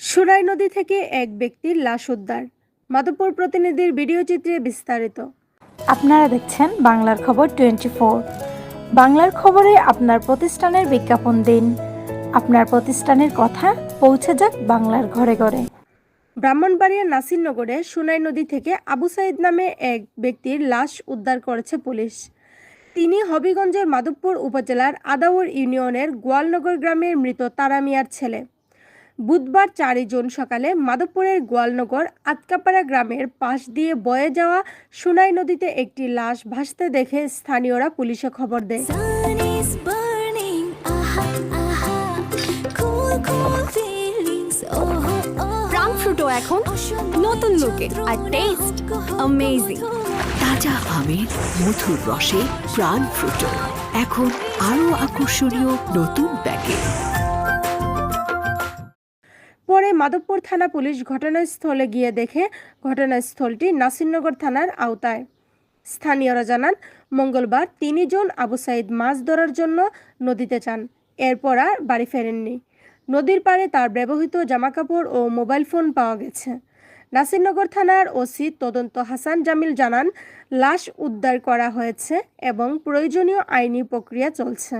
সুরাই নদী থেকে এক ব্যক্তির লাশ উদ্ধার। মাধবপুর প্রতিনিধির ভিডিও চিত্রে বিস্তারিত। আপনারা দেখছেন বাংলার খবর টোয়েন্টি বাংলার খবরে আপনার প্রতিষ্ঠানের বিজ্ঞাপন দিন। আপনার প্রতিষ্ঠানের কথা পৌঁছে যাক বাংলার ঘরে ঘরে। ব্রাহ্মণবাড়িয়া নাসিরনগরে সুনাই নদী থেকে আবু সাইদ নামে এক ব্যক্তির লাশ উদ্ধার করেছে পুলিশ। তিনি হবিগঞ্জের মাধবপুর উপজেলার আদাউর ইউনিয়নের গোয়ালনগর গ্রামের মৃত তারা মিয়ার ছেলে। বুধবার চারই জুন সকালে মাধবপুরের গোয়ালনগর আতকাপাড়া গ্রামের পাশ দিয়ে বয়ে যাওয়া সুনাই নদীতে একটি লাশ ভাসতে দেখে স্থানীয়রা পুলিশে খবর দেয়। ফ্রুটো এখন নতুন লুকে আর টেস্ট অ্যামেজিং তাজা আমের মধুর রসে প্রাণ ফ্রুটো। এখন আরও আকর্ষণীয় নতুন প্যাকেট। পরে মাধবপুর থানা পুলিশ ঘটনাস্থলে গিয়ে দেখে ঘটনাস্থলটি নাসিরনগর থানার আওতায়। স্থানীয়রা জানান, মঙ্গলবার তিনি জন আবু সাইদ মাছ ধরার জন্য নদীতে যান। এরপর আর বাড়ি ফেরেননি। নদীর পাড়ে তার ব্যবহৃত জামাকাপড় ও মোবাইল ফোন পাওয়া গেছে। নাসিরনগর থানার ওসি তদন্ত হাসান জামিল জানান, লাশ উদ্ধার করা হয়েছে এবং প্রয়োজনীয় আইনি প্রক্রিয়া চলছে।